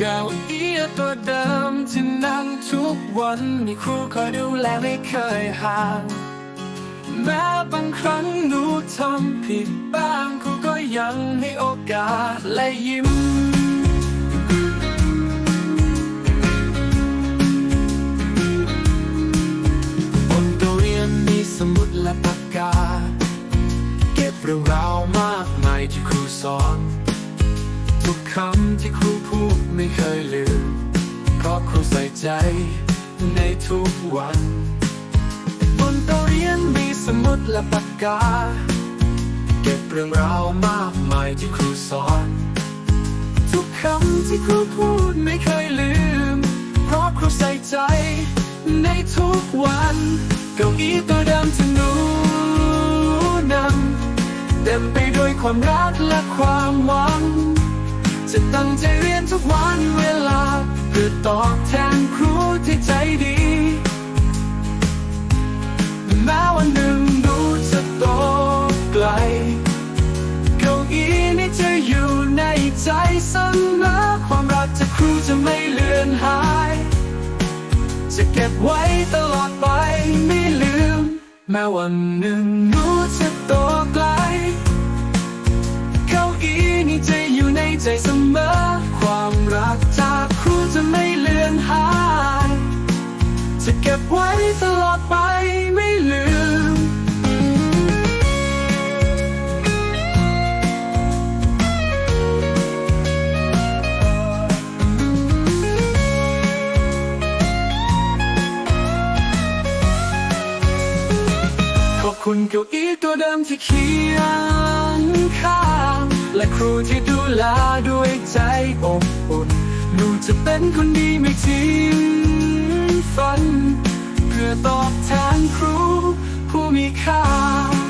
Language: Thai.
เก้าอี้ตัวเดิมที่นั่งทุกวันมีครูคอยดูแลไม่เคยห่างแม้บางครั้งหนูทำผิดบ้างครูก็ยังให้โอกาสและยิ้ม บนโต๊ะเรียนมีสมุดและปากกา เก็บเรื่องราวมากมายที่ครูสอน ทุกคำที่ครูพูดไม่เคยลืม เพราะครูใส่ใจในทุกวัน บนโต๊ะเรียนมีสมุดและปากกา เก็บเรื่องราวมากมายที่ครูสอน ทุกคำที่ครูพูดไม่เคยลืม เพราะครูใส่ใจในทุกวันเก้าอี้ตัวดิมที่หนูนำเต็มไปด้วยความรักและความหวัง จะตั้งใจเรียนทุกวันเวลา เพื่อตอบแทนครูที่ใจดี แม้วันหนึ่งหนูจะโตไกล เก้าอี้นี้จะอยู่ในใจเสมอความรักจากครูจะไม่เลือนหาย จะเก็บไว้ตลอดไปไม่ลืม แม้วันหนึ่ง ตลอดไปไม่ลืม ขอบคุณเก้าอี้ตัวเดิมที่เคียงข้างและครูที่ดูแลด้วยใจอบอุ่นหนูจะเป็นคนดีไม่ทิ้ง พื่อตอบแทนครูผู้มีค่า